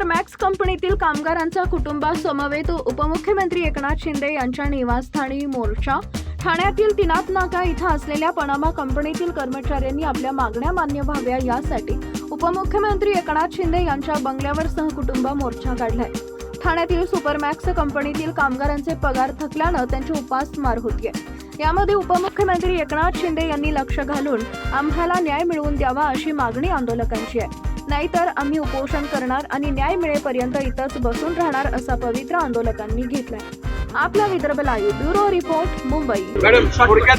Super max कंपनीतील कामगारांचा कुटुंबासमवेत उपमुख्यमंत्री एकनाथ शिंदे यांच्या निवासस्थानी मोर्चा. ठाण्यातील तिनात नाका इथं असलेल्या पनामा कंपनीतील कर्मचाऱ्यांनी आपल्या मागण्या मान्य व्हाव्या यासाठी उपमुख्यमंत्री एकनाथ शिंदे यांच्या बंगल्यावर सहकुटुंब मोर्चा काढलाय. ठाण्यातील सुपरमॅक्स कंपनीतील कामगारांचे पगार थकल्यानं त्यांची उपासमार होतीये. यामध्ये उपमुख्यमंत्री एकनाथ शिंदे यांनी लक्ष घालून आम्हाला न्याय मिळवून द्यावा अशी मागणी आंदोलकांची आहे. नाहीतर आम्ही उपोषण करणार आणि न्याय मिळेपर्यंत इथंच बसून राहणार असा पवित्र आंदोलकांनी घेतलाय. आपला Vidarbha live bureau report Mumbai.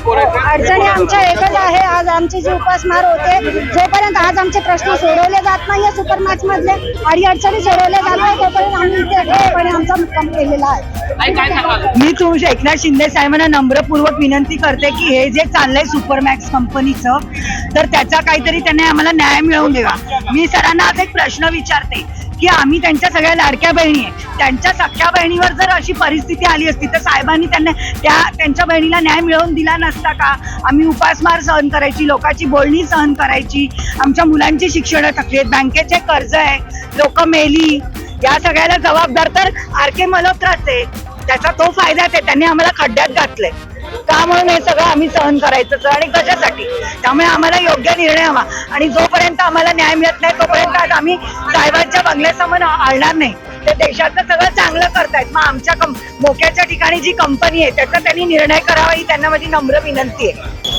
बोलायचं अडचणी आमच्या एकच आहे आमची जी उपासमार होते जोपर्यंत आज आमचे प्रश्न सोडवले जात नाहीये सुपरमॅक्स मधले आणि अडचणी सोडवल्या जात नाही तोपर्यंत आम्ही इथे आमचा मुक्काम केलेला आहे. मी तुमच्या एकनाथ शिंदे साहेबांना नम्रपूर्वक विनंती करते की हे जे चाललंय सुपरमॅक्स कंपनीचं तर त्याचा काहीतरी त्यांनी आम्हाला न्याय मिळवून द्यावा. मी सरांना आज एक प्रश्न विचारते की आम्ही त्यांच्या सगळ्या लाडक्या बहिणी आहे त्यांच्या सख्या बहिणीवर जर अशी परिस्थिती आली असती तर साहेबांनी त्यांना त्या त्यांच्या बहिणीला न्याय मिळवून दिला नसता का? आम्ही उपासमार सहन करायची लोकांची बोलणी सहन करायची आमच्या मुलांची शिक्षण थकली आहेत बँकेचे कर्ज आहे लोक मेली या सगळ्याला जबाबदार तर आर के मल्होत्राच आहे. त्याचा तो फायदा आहे त्यांनी आम्हाला खड्ड्यात घातलंय. का म्हणून हे सगळं आम्ही सहन करायचं आणि कशासाठी? त्यामुळे आम्हाला योग्य निर्णय हवा. आणि जोपर्यंत आम्हाला न्याय मिळत नाही तोपर्यंत आज आम्ही साहेबांच्या बंगल्यासमोर आळणार नाही. ते देशाचं सगळं चांगलं करतायत. मग आमच्या कं मोक्याच्या ठिकाणी जी कंपनी आहे त्याचा त्यांनी निर्णय करावा ही त्यांना माझी नम्र विनंती आहे.